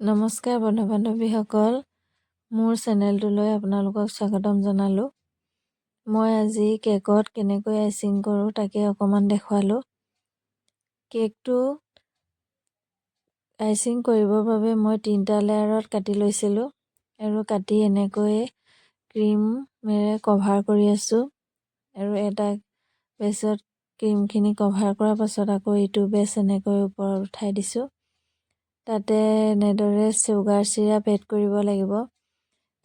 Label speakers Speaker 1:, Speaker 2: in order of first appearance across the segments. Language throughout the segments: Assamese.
Speaker 1: নমস্কাৰ বন্ধু বান্ধৱীসকল মোৰ চেনেলটোলৈ আপোনালোকক স্বাগতম জনালোঁ। মই আজি কেকত কেনেকৈ আইচিং কৰোঁ তাকে অকণমান দেখুৱালোঁ। কেকটো আইচিং কৰিবৰ বাবে মই তিনিটা লেয়াৰত কাটি লৈছিলোঁ আৰু কাটি এনেকৈ ক্ৰীমেৰে কভাৰ কৰি আছোঁ আৰু এটা বেছত ক্ৰীমখিনি কভাৰ কৰাৰ পাছত আকৌ ইটো বেচ এনেকৈ ওপৰত উঠাই দিছোঁ। তাতে এনেদৰে চুগাৰ চিৰাপ এড কৰিব লাগিব।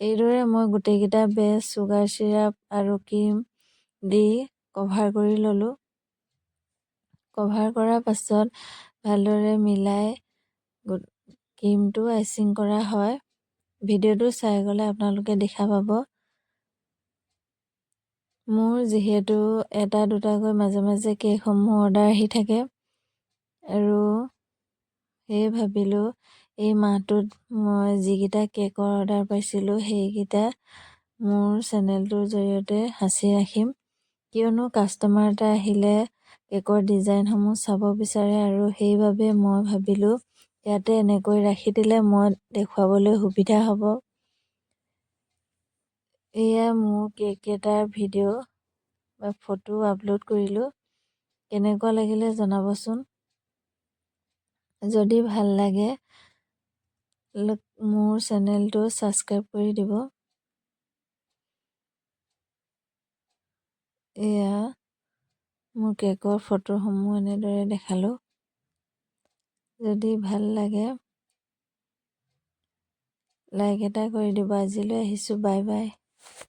Speaker 1: এইদৰে মই গোটেইকেইটা বেচ চুগাৰ চিৰাপ আৰু ক্ৰীম দি কভাৰ কৰি ল'লোঁ। কভাৰ কৰাৰ পাছত ভালদৰে মিলাই ক্ৰীমটো আইচিং কৰা হয়। ভিডিঅ'টো চাই গ'লে আপোনালোকে দেখা পাব। মোৰ যিহেতু এটা দুটাকৈ মাজে মাজে কেকসমূহ অৰ্ডাৰ আহি থাকে। আৰু সেয়ে ভাবিলোঁ এই মাহটোত মই যিকেইটা কেকৰ অৰ্ডাৰ পাইছিলোঁ সেইকেইটা মোৰ চেনেলটোৰ জৰিয়তে সাঁচি ৰাখিম। কিয়নো কাষ্টমাৰ এটা আহিলে কেকৰ ডিজাইনসমূহ চাব বিচাৰে আৰু সেইবাবে মই ভাবিলোঁ ইয়াতে এনেকৈ ৰাখি দিলে মই দেখুৱাবলৈ সুবিধা হ'ব। এয়া মোৰ কেককেইটাৰ ভিডিঅ' বা ফটো আপলোড কৰিলোঁ। কেনেকুৱা লাগিলে জনাবচোন? যদি ভাল লাগে মোৰ চেনেলটো ছাবস্ক্ৰাইব কৰি দিব। এয়া মোৰ কেকৰ ফটোসমূহ এনেদৰে দেখালোঁ। যদি ভাল লাগে লাইক এটা কৰি দিব। আজিলৈ আহিছোঁ বাই বাই।